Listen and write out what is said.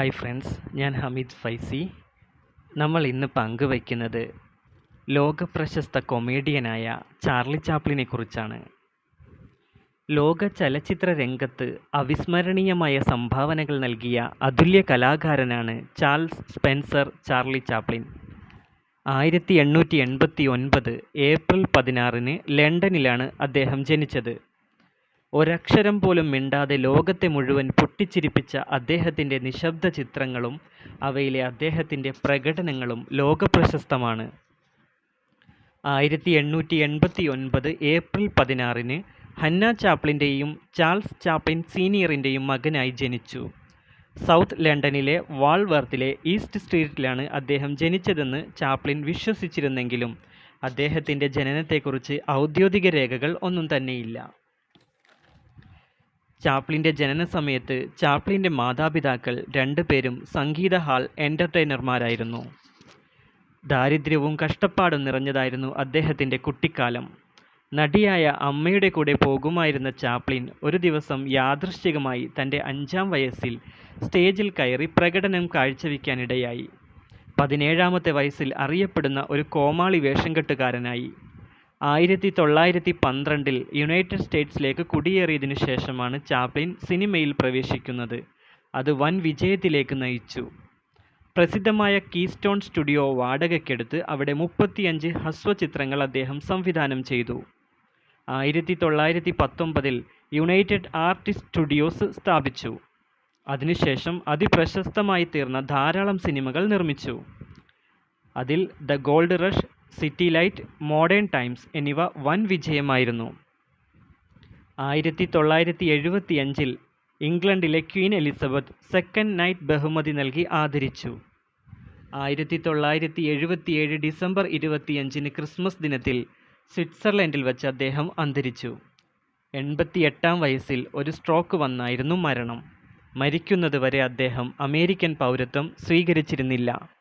Hi friends ഞാൻ ഹമീദ് ഫൈസി. നമ്മൾ ഇന്ന് പങ്കുവയ്ക്കുന്നത് ലോക പ്രശസ്ത കൊമേഡിയനായ ചാർലി ചാപ്ലിനെ കുറിച്ചാണ്. ലോക ചലച്ചിത്ര രംഗത്ത് അവിസ്മരണീയമായ സംഭാവനകൾ നൽകിയ അതുല്യ കലാകാരനാണ് ചാൾസ് സ്പെൻസർ ചാർലി ചാപ്ലിൻ. ആയിരത്തി എണ്ണൂറ്റി എൺപത്തി ഒൻപത് ഏപ്രിൽ പതിനാറിന് ലണ്ടനിലാണ് അദ്ദേഹം ജനിച്ചത്. ഒരക്ഷരം പോലും മിണ്ടാതെ ലോകത്തെ മുഴുവൻ പൊട്ടിച്ചിരിപ്പിച്ച അദ്ദേഹത്തിന്റെ നിശബ്ദ ചിത്രങ്ങളും അവയിലെ അദ്ദേഹത്തിന്റെ പ്രകടനങ്ങളും ലോകപ്രശസ്തമാണ്. ആയിരത്തി എണ്ണൂറ്റി എൺപത്തി ഒൻപത് ഏപ്രിൽ പതിനാറിന് ഹന്ന ചാപ്ലിന്റെയും ചാൾസ് ചാപ്ലിൻ സീനിയറിന്റെയും മകനായി ജനിച്ചു. സൗത്ത് ലണ്ടനിലെ വാൾവർത്തിലെ ഈസ്റ്റ് സ്ട്രീറ്റിലാണ് അദ്ദേഹം ജനിച്ചതെന്ന് ചാപ്ലിൻ വിശ്വസിച്ചിരുന്നെങ്കിലും അദ്ദേഹത്തിന്റെ ജനനത്തെക്കുറിച്ച് ഔദ്യോഗിക രേഖകൾ ഒന്നും തന്നെയില്ല. ചാപ്ലിന്റെ ജനന സമയത്ത് ചാപ്ലിന്റെ മാതാപിതാക്കൾ രണ്ടുപേരും സംഗീത ഹാൾ എന്റർടൈനർമാരായിരുന്നു. ദാരിദ്ര്യവും കഷ്ടപ്പാടും നിറഞ്ഞതായിരുന്നു അദ്ദേഹത്തിന്റെ കുട്ടിക്കാലം. നടിയായ അമ്മയുടെ കൂടെ പോകുമായിരുന്ന ചാപ്ലിൻ ഒരു ദിവസം യാദൃശ്ചികമായി തന്റെ അഞ്ചാം വയസ്സിൽ സ്റ്റേജിൽ കയറി പ്രകടനം കാഴ്ചവെക്കാനിടയായി പതിനേഴാമത്തെ വയസ്സിൽ അറിയപ്പെടുന്ന ഒരു കോമാളി വേഷംകെട്ടുകാരനായി. ആയിരത്തി തൊള്ളായിരത്തി പന്ത്രണ്ടിൽ യുണൈറ്റഡ് സ്റ്റേറ്റ്സിലേക്ക് കുടിയേറിയതിനു ശേഷമാണ് ചാപ്ലിൻ സിനിമയിൽ പ്രവേശിക്കുന്നത്. അത് വൻ വിജയത്തിലേക്ക് നയിച്ചു. പ്രസിദ്ധമായ കീസ്റ്റോൺ സ്റ്റുഡിയോ വാടകയ്ക്കെടുത്ത് അവിടെ മുപ്പത്തിയഞ്ച് ഹ്രസ്വചിത്രങ്ങൾ അദ്ദേഹം സംവിധാനം ചെയ്തു. ആയിരത്തി തൊള്ളായിരത്തി പത്തൊമ്പതിൽ യുണൈറ്റഡ് ആർട്ടിസ്റ്റ് സ്റ്റുഡിയോസ് സ്ഥാപിച്ചു. അതിനുശേഷം അതിപ്രശസ്തമായി തീർന്ന ധാരാളം സിനിമകൾ നിർമ്മിച്ചു. അതിൽ the gold rush city light modern times എന്നിവ വൻ വിജയമായിരുന്നു. ആയിരത്തി തൊള്ളായിരത്തി എഴുപത്തി അഞ്ചിൽ ഇംഗ്ലണ്ടിലെ ക്വീൻ എലിസബത്ത് സെക്കൻഡ് നൈറ്റ് ബഹുമതി നൽകി ആദരിച്ചു. ആയിരത്തി തൊള്ളായിരത്തി എഴുപത്തിയേഴ് ഡിസംബർ ഇരുപത്തിയഞ്ചിന് ക്രിസ്മസ് ദിനത്തിൽ സ്വിറ്റ്സർലൻഡിൽ വച്ച് അദ്ദേഹം അന്തരിച്ചു. എൺപത്തിയെട്ടാം വയസ്സിൽ ഒരു സ്ട്രോക്ക് വന്നായിരുന്നു മരണം. മരിക്കുന്നതുവരെ അദ്ദേഹം അമേരിക്കൻ പൗരത്വം സ്വീകരിച്ചിരുന്നില്ല.